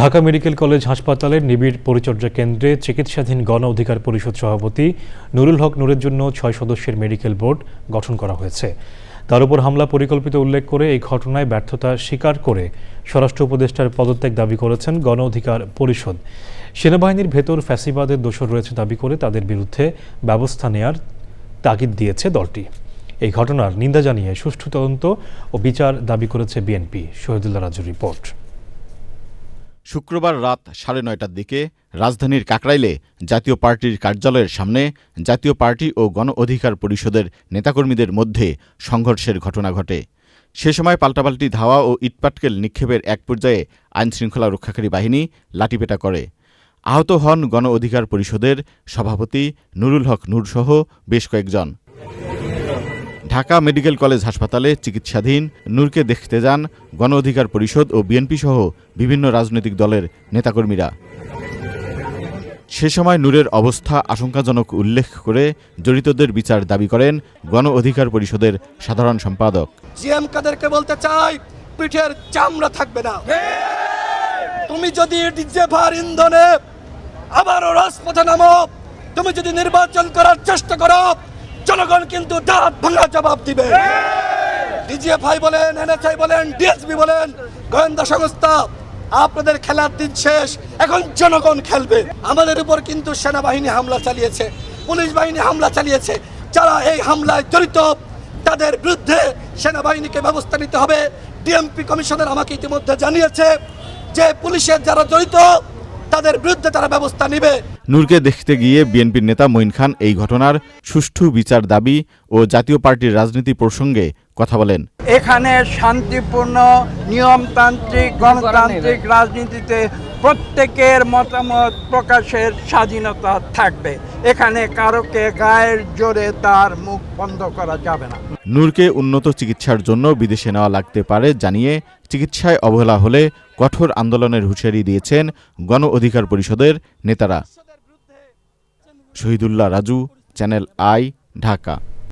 Dhaka medical college হাসপাতালের নিবিড় পরিচর্যা কেন্দ্রে চিকিৎসাধীন গণ অধিকার পরিষদ সভাপতি নুরুল হক নুরের জন্য ছয় সদস্যের মেডিকেল বোর্ড গঠন করা হয়েছে। তার উপর হামলা পরিকল্পিত উল্লেখ করে এই ঘটনায় ব্যর্থতা স্বীকার করে স্বরাষ্ট্র উপদেষ্টার পদত্যাগ দাবি করেছেন গণ অধিকার পরিষদ। সেনাবাহিনীর ভেতর ফ্যাসিবাদের দোষর রয়েছে দাবি করে তাদের বিরুদ্ধে ব্যবস্থা নেয়ার তাগিদ দিয়েছে দলটি। এই ঘটনার নিন্দা জানিয়ে সুষ্ঠু তদন্ত ও বিচার দাবি করেছে বিএনপি। শহীদুল্লাহ রাজুর রিপোর্ট। শুক্রবার রাত সাড়ে নয়টার দিকে রাজধানীর কাকরাইলে জাতীয় পার্টির কার্যালয়ের সামনে জাতীয় পার্টি ও গণ অধিকার পরিষদের নেতাকর্মীদের মধ্যে সংঘর্ষের ঘটনা ঘটে। সে সময় পাল্টাপাল্টি ধাওয়া ও ইটপাটকেল নিক্ষেপের এক পর্যায়ে আইনশৃঙ্খলা রক্ষাকারী বাহিনী লাঠিপেটা করে। আহত হন গণ অধিকার পরিষদের সভাপতি নুরুল হক নূরসহ বেশ কয়েকজন। ঢাকা মেডিকেল কলেজ হাসপাতালে চিকিৎসাধীন। নূরকে দেখতে যান গণ অধিকার পরিষদ ও বিএনপি সহ বিভিন্ন রাজনৈতিক দলের নেতাকর্মীরা। সে সময় নূরের অবস্থা আশঙ্কাজনক উল্লেখ করে জড়িতদের বিচার দাবি করেন গণ অধিকার পরিষদের সাধারণ সম্পাদক। জিএম কাদেরকে বলতে চাই, পিঠের চামড়া থাকবে না। তুমি যদি ইন্ধনে আবারও রাজপথে নামো, তুমি যদি নির্বাচন করার চেষ্টা করো জনগণ কিন্তু দাঁত ভাঙা জবাব দিবে। ডিজিএফআই বলেন এনএসআই বলেন ডিএসবি বলেন গোয়েন্দা সংস্থা আপনাদের খেলার দিন শেষ এখন জনগণ খেলবে। আমাদের উপর কিন্তু সেনাবাহিনী হামলা চালিয়েছে পুলিশ বাহিনী হামলা চালিয়েছে। যারা এই হামলায় জড়িত তাদের বিরুদ্ধে সেনাবাহিনীকে ব্যবস্থা নিতে হবে। ডিএমপি কমিশনার আমাকে ইতিমধ্যে জানিয়েছে যে পুলিশের যারা জড়িত তাদের বিরুদ্ধে তারা ব্যবস্থা নেবে। নূরকে দেখতে গিয়ে বিএনপির নেতা মঈন খান এই ঘটনার সুষ্ঠু বিচার দাবি ও জাতীয় পার্টির রাজনীতি প্রসঙ্গে কথা বলেন। এখানে শান্তিপূর্ণ নিয়মতান্ত্রিক গণতান্ত্রিক রাজনীতিতে প্রত্যেকের মতামত প্রকাশের স্বাধীনতা থাকবে। এখানে কারোকে গায়ের জোরে তার মুখ বন্ধ করা যাবে না। নূরকে উন্নত চিকিৎসার জন্য বিদেশে নেওয়া লাগতে পারে জানিয়ে চিকিৎসায় অবহেলা হলে কঠোর আন্দোলনের হুঁশিয়ারি দিয়েছেন গণ অধিকার পরিষদের নেতারা। Shahidullah Raju Channel i Dhaka.